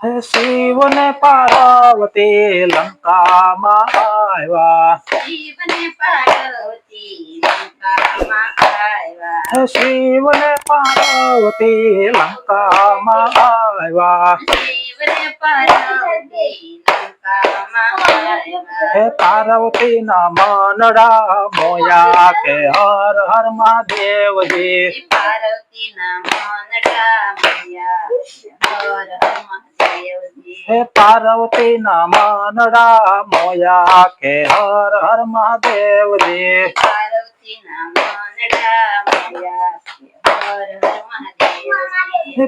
હે શિવને પાર્વતી લંકામાં આવ્યા શિવને પાર્વતી લંકામાં આવ્યા હે શિવને પાર્વતી લંકામાં આવ્યા શિવને પાર્વતી લંકામાં આવ્યા હે પાર્વતી ના મનડા મોયા કે હર હર મહાદેવજી પાર્વતીના મનડા મૈયા હર હર મહાદેવજી હે પાર્વતી ના મનડા મોયા કે હર હર મહાદેવજી हे पार्वती नमन रामोया के हर हर महादेव जी।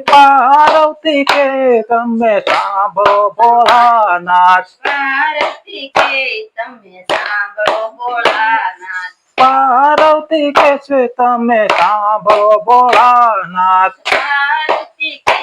पार्वती के तमे के बोला नाथ पार्वती के तमे सांभ बोला नाथ। पार्वती के तमे सांभो भोलानाथ पार्वती के पार्वती के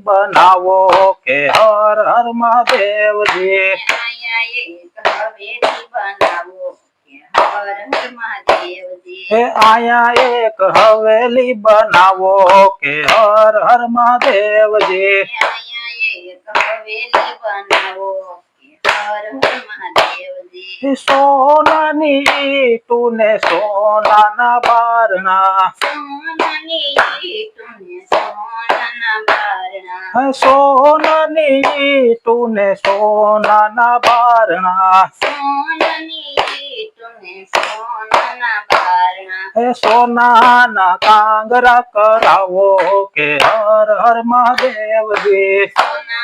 બનાવો કે હર હર મહાદેવજી અહીંયા એક હવેલી બનાવો કે હર હર મહાદેવજી હે આયા એક હવેલી બનાવો કે હર હર મહાદેવજી અહીંયા એક હવેલી બનાવો કે હર હર મહાદેવજી હે સોનાની ઈંટુને સોનાના બારણા સોનાની ઈંટને સોનાના બારણા હે સોનાની ઈંટુને સોનાના બારણા સોનાની ઈંટને સોનાના બારણા હે સોનાના કાંગરા કરાવો કે હર હર મહાદેવજી સોનાના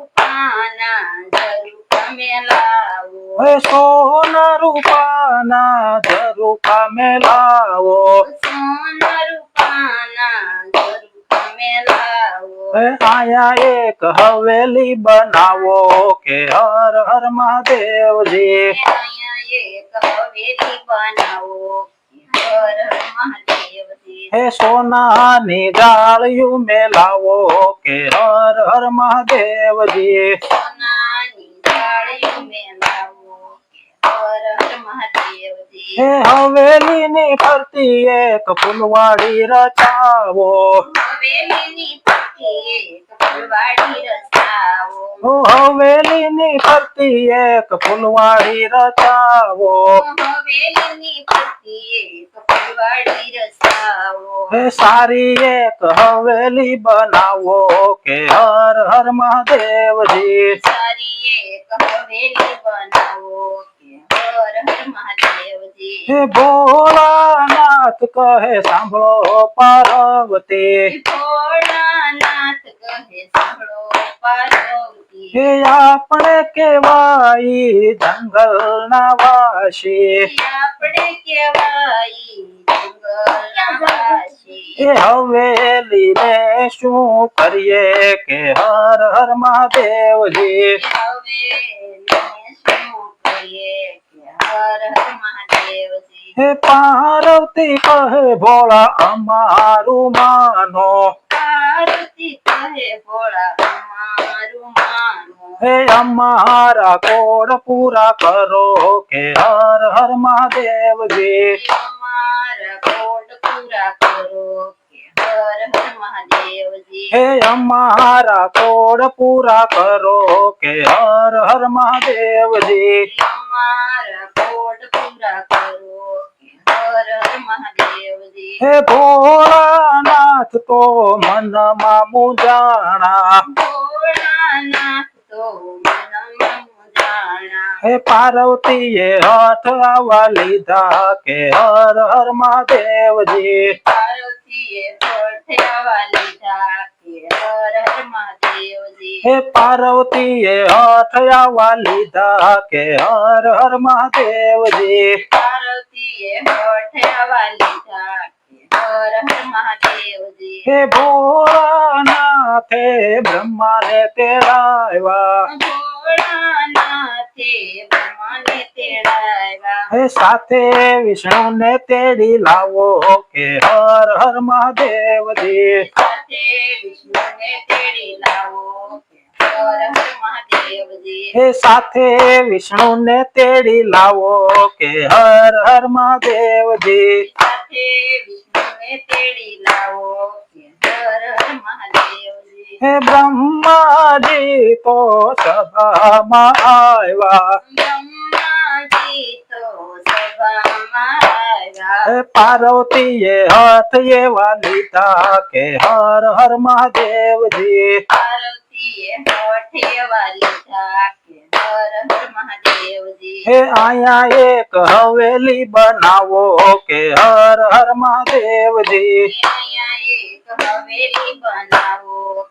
હે સોના રૂપાના જરૂખા મેલાવો સોના રૂપાના જરૂર મેલાવો હે આયા એક હવેલી બનાવો કે હર હર મહાદેવજી અહીંયા એક હવેલી બનાવો કે હર હર મહાદેવજી હે સોનાની જાળિયું મેલાવો કે હર હર મહાદેવજી સોનાની જાળીઓ મેલાવો કે હર હર મહાદેવજી હે હવેલીની ફરતી એક ફૂલવાડી રચાવો હવેલીની પત્તી એક ફૂલવાડી રચાવો ઓ હવેલીની ફરતી એક ફૂલવાડી રચાવો હવેલીની પત્તી એક ફૂલવાડી રચાવો હે સારી એક હવેલી બનાવો કે હર હર મહાદેવજી સારી એક હવેલી બનાવો કે હર હર મહાદેવજી હે ભોળાનાથ કહે સાંભળો પાર્વતી ભોળાનાથ કહે સાંભળો પાર્વતી હે આપણે કેવાય જંગલના વાસી આપણે કેવાય જંગલના વાસી એ હવેલી ને શું કરીએ કે હર હર મહાદેવજી હવે ને શું કહીએ કે હર હર મહાદેવજી હે પાર્વતી કહે ભોળા અમારું માનો પાર્વતી કહે ભોળા અમારું हे हमारा कोड पूरा करो के हर हर महादेव जी हमारा कोड पूरा करो हे हमारा कोड पूरा करो के हर हर महादेव जी हमारा कोड पूरा करो हर हर महादेव जी हे भोलानाथ को मन मामू जाना હે પાર્વતીએ હાથ આવા લીધા કે હર હર મહાદેવજી પાર્વતીએ પઠાવા લીધા કે હર હર મહાદેવજી હે પાર્વતીએ હાથ આવા લીધા કે હર હર મહાદેવજી પાર્વતીએ પઠાવા લીધા કે હર હર મહાદેવજી હે ભોળાનાથે બ્રહ્માને તેડાવ્યા ભોળાનાથે બ્રહ્માને તેડાવ્યા હે સાથે વિષ્ણુને તેડી લાવો કે હર હર મહાદેવજી સાથે વિષ્ણુને તેડી લાવો હર હર મહાદેવજી હે સાથે વિષ્ણુને તેડી લાવો કે હર હર મહાદેવજી સાથે વિષ્ણુને તેડી લાવો હર હર મહાદેવજી હે બ્રહ્માજી તો સભામાં આવ્યા બ્રહ્માજી તો સભામાં આવ્યા હે પાર્વતીએ હાથ એવા લીધા કે હર હર મહાદેવજી પાર્વતીએ હોઠ એવા લીધા કે હર હર મહાદેવજી હે અહીંયા એક હવેલી બનાવો કે હર હર મહાદેવજી અહીંયા એક હવેલી બનાવો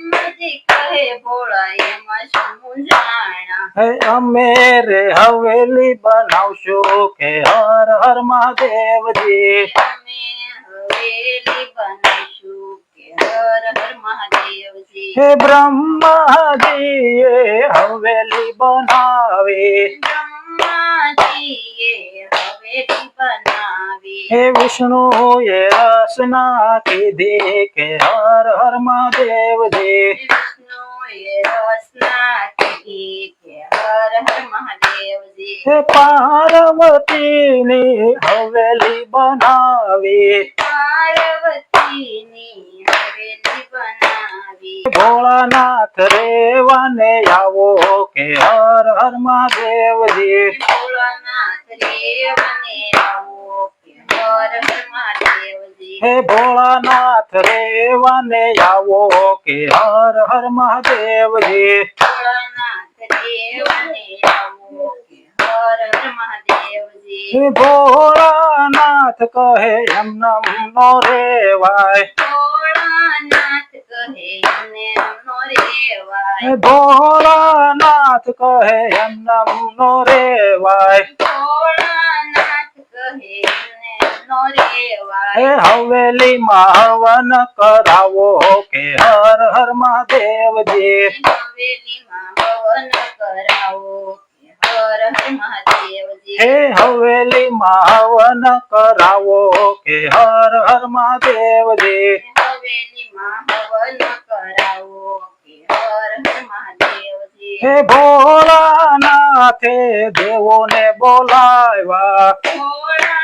હે અમે રે હવેલી બનાવશું કે હર હર મહાદેવજી અમે હવેલી બનાવીશું કે હર હર મહાદેવજી હે બ્રહ્માજીએ હવેલી બનાવી બ્રહ્માજીએ હવેલી બનાવી हे विष्णु ये रासना के दे के हर हर महादेव जी हे पार्वती ने हवेली बनावी। पार्वती ने हवेली बनावी। आवो के हर हर महादेव जी भोलानाथ रेवाने आवो હે ભોળાનાથ રેવાને આવો કે હર હર મહાદેવજી ભોળાનાથ રેવને આવો કે હર હર મહાદેવજી હે ભોળાનાથ કહે એમ નમ નો રેવાય ભોળાનાથ કહે અમને નો રેવાય હે ભોળાનાથ કહે એમ નમ નો રેવાય ભોળાનાથ કહે અમને નો રેવાય હે હવેલીમાં હવન કરાવો કે હર હર મહાદેવજી હવેલીમાં હવન કરાવો કે હર હર મહાદેવજી હે હવેલીમાં હવન કરાવો કે હર હર મહાદેવજી હવેલીમાં હવન કરાવો કે હર હર મહાદેવજી હે ભોળાનાથે દેવોને બોલાવ્યા ભોળાનાથે દેવોને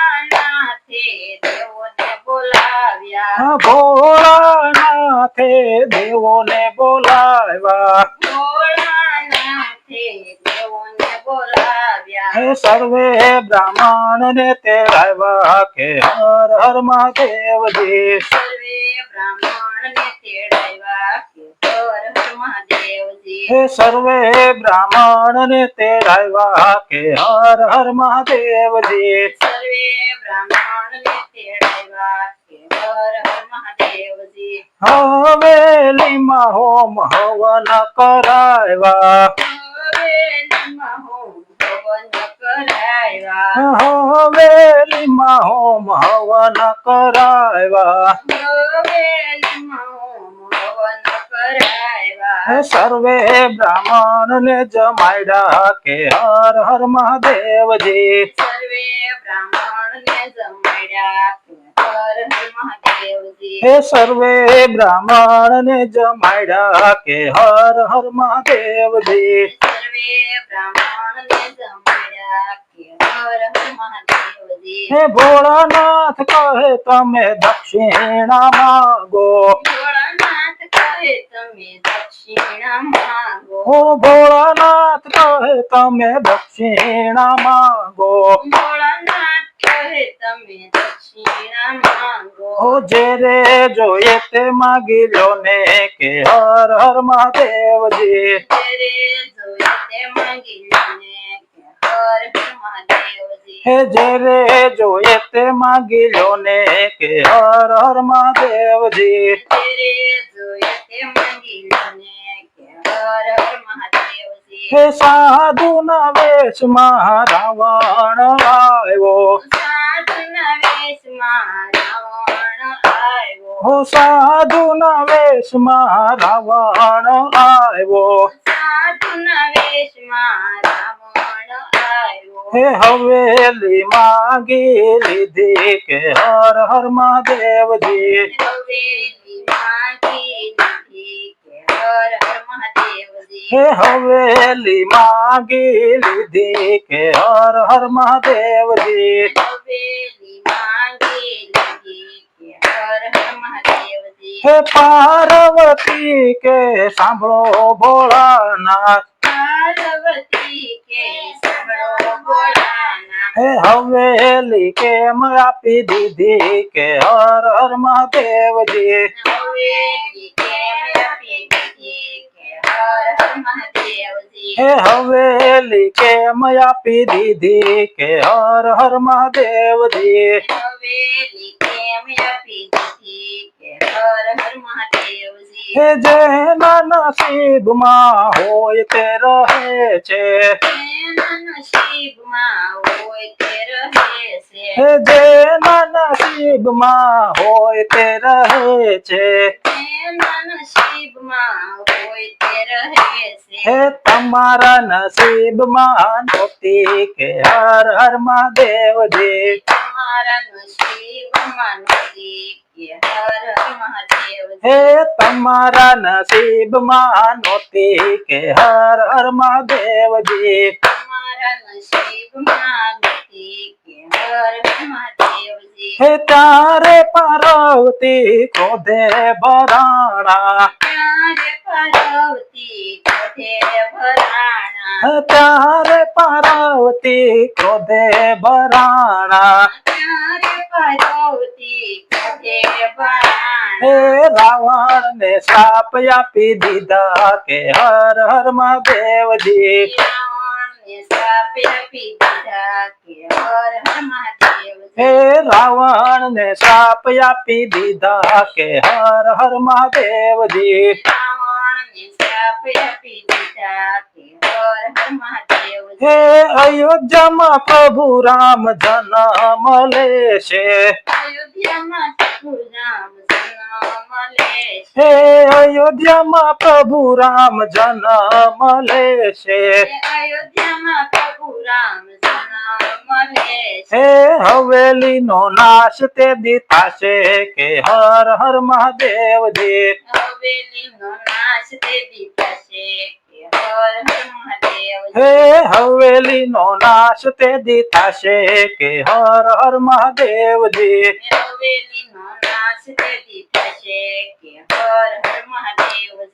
બોલાવ્યા હા, ભોળાનાથે દેવોને બોલાવ્યા ભોળાનાથે દેવોને બોલાવ્યા હે સર્વે બ્રાહ્મણને તેડાવ્યા કે હર હર મહાદેવજી સર્વે બ્રાહ્મણને તેડાવ્યા કે હર हे सर्वे ब्राह्मण ने तेरा तेरावा के हर हर महादेव जी सर्वे ब्राह्मण ने तेरावा के हर हर महादेव जी हवेली हाँ, में होम हवन करावा हवेली हाँ, में होम हवन करावा होम हाँ, हवन हवेली હવન કરાવ્યા હે સર્વે બ્રાહ્મણને જમાડ્યા કે હર હર મહાદેવજી સર્વે બ્રાહ્મણને જમાડ્યા કે હર હર મહાદેવજી હે સર્વે બ્રાહ્મણને જમાડ્યા કે હર હર મહાદેવજી સર્વે બ્રાહ્મણને જમાડ્યા કે હર હર મહાદેવજી હે ભોળાનાથ કહે તમે દક્ષિણા માગો ભોળાનાથ કહે તમે દક્ષિણા માંગો. હો ભોળાનાથ કહે તમે દક્ષિણા માગો. ભોળાનાથ કહે તમે દક્ષિણા માંગો. હો જે રે જોઈએ તે માગી લો ને કે હર હર મહાદેવજી. જે રે જોઈએ તે માગી લો ને કે હર હર મહાદેવજી તેરે જોઈએ તે માંગી લો ને કે હર હર મહાદેવજી હે સાધુ ના વેશમાં રાવણ આવ્યો સાધુના વેશમાં રાવણ આવ્યો હો સાધુ ના વેશમાં રાવણ આવ્યો સાધુના વેશમાં રાવણ हवेली मांगी लिधि के हर हर महादेव जी। हवेली मागे हर हर महादेव जी। हे हवेली मांगी लिधि के हर हर महादेव जी। हर महादेव जी। हे पार्वती के सांभो भोलानाथ पार्वती के હવેલી કેમ આપી દીધી કે હર હર મહાદેવજી હવેલી કેમ આપી દીધી કે હર હર મહાદેવજી હે હવેલી કેમ આપી દીધી કે હર હર મહાદેવજી હવેલી કેમ આપી દીધી કે હર હર મહાદેવજી હે જેના નસીબમાં હોય તે રહે છે એના નસીબમાં હોય તે રહે છે હે જેના નસીબમાં હોય તે રહે છે એના નસીબમાં હોય તે રહે છે હે તમારા નસીબમાં નહોતી કે હર હર મહાદેવજી તમારા નસીબમાં નથી કે હર હર મહાદેવજી હે તમારા हमारा नसीब मानो ते के हर हर महादेव जी। हमारा नसीब के हर महादेव हे तारे पार्वती को दे बराना। तारे पार्वती को दे बराना। को तारे पार्वती હે રાવણ ને શ્રાપ આપી દીધા કે હર હર મહાદેવજી રાવણને શ્રાપ આપી દીધા કે હર હર મહાદેવજી હે રાવણ ને શ્રાપ આપી દીધા કે હર હર મહાદેવજી રાવણને શ્રાપ આપી દીધા કે હર હર મહાદેવજી હે અયોધ્યામાં પ્રભુ રામ જન્મ લે છે. હે અયોધ્યામાં પ્રભુ રામ જન્મ લે હે હવેલી નો નાશ તે દી થશે કે હર હર મહાદેવ દે હવેલી નો નાશ તે દી થશે હે હવેલી નો નાશ તે દી થશે કે હર હર મહાદેવજી? હવેલી નો નાશ તે દી થશે કે હર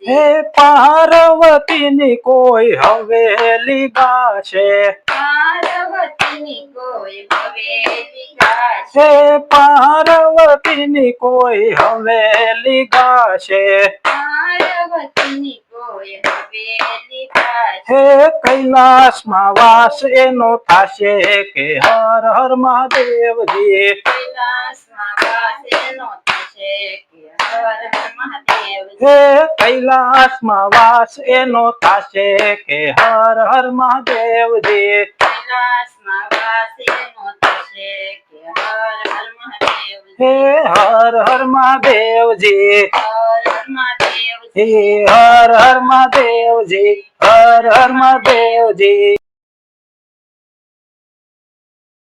હે પાર્વતીની કોઈ હવેલી ગાશે પાર્વતીની કોઈ હવેલી ગાશે હે પાર્વતીની કોઈ હવેલી ગાશે પાર્વતીની કોઈ હવેલી ગાશે હે કૈલાસમાં વાસ એનો થાશે કે હર હર મહાદેવજી કૈલાસમાં હે કૈલાસમાં વાસ એનો થાશે કે હર હર મહાદેવજી. હે હર હર મહાદેવજી. હે હર હર મહાદેવજી હર હર મહાદેવજી.